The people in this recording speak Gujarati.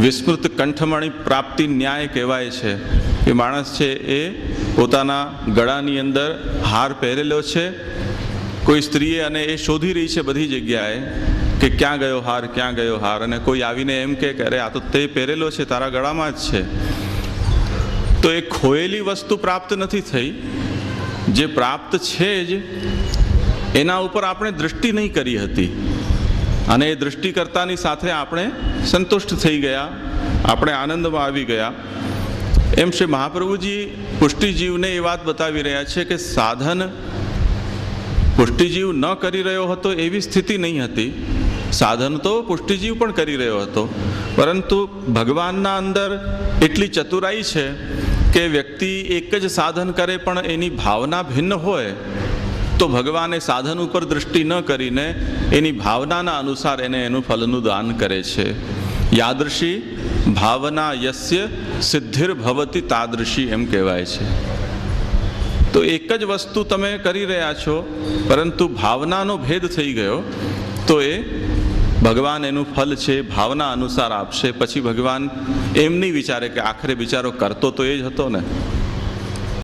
વિસ્મૃત કંઠમણી પ્રાપ્તિ ન્યાય કહેવાય છે. કે માણસ છે એ પોતાના ગળાની અંદર હાર પહેરેલો છે. કોઈ સ્ત્રીએ અને એ શોધી રહી છે બધી જગ્યાએ કે ક્યાં ગયો હાર, ક્યાં ગયો હાર? અને કોઈ આવીને એમ કે અરે, આ તો તે પહેરેલો છે, તારા ગળામાં જ છે. તો એ ખોયેલી વસ્તુ પ્રાપ્ત નથી થઈ. જે પ્રાપ્ત છે જ, એના ઉપર આપણે દૃષ્ટિ નહીં કરી હતી. અને એ દૃષ્ટિકર્તાની સાથે આપણે સંતુષ્ટ થઈ ગયા, આપણે આનંદમાં આવી ગયા. એમ શ્રી મહાપ્રભુજી પુષ્ટિજીવને એ વાત બતાવી રહ્યા છે કે સાધન પુષ્ટિજીવ ન કરી રહ્યો હતો એવી સ્થિતિ નહીં હતી. સાધન તો પુષ્ટિજીવ પણ કરી રહ્યો હતો. પરંતુ ભગવાનના અંદર એટલી ચતુરાઈ છે કે વ્યક્તિ એક જ સાધન કરે પણ એની ભાવના ભિન્ન હોય તો ભગવાને સાધન ઉપર દૃષ્ટિ ન કરીને એની ભાવનાના અનુસાર એને એનું ફલનું દાન કરે છે. યાદૃશી ભાવના યસ્ય સિદ્ધિર ભવતી તાદૃશી એમ કહેવાય છે. તો એક જ વસ્તુ તમે કરી રહ્યા છો, પરંતુ ભાવનાનો ભેદ થઈ ગયો, તો એ ભગવાન એનું ફલ છે, ભાવના અનુસાર આપશે. પછી ભગવાન એમ નહીં વિચારે કે આખરે બિચારો કરતો તો એ જ હતો ને?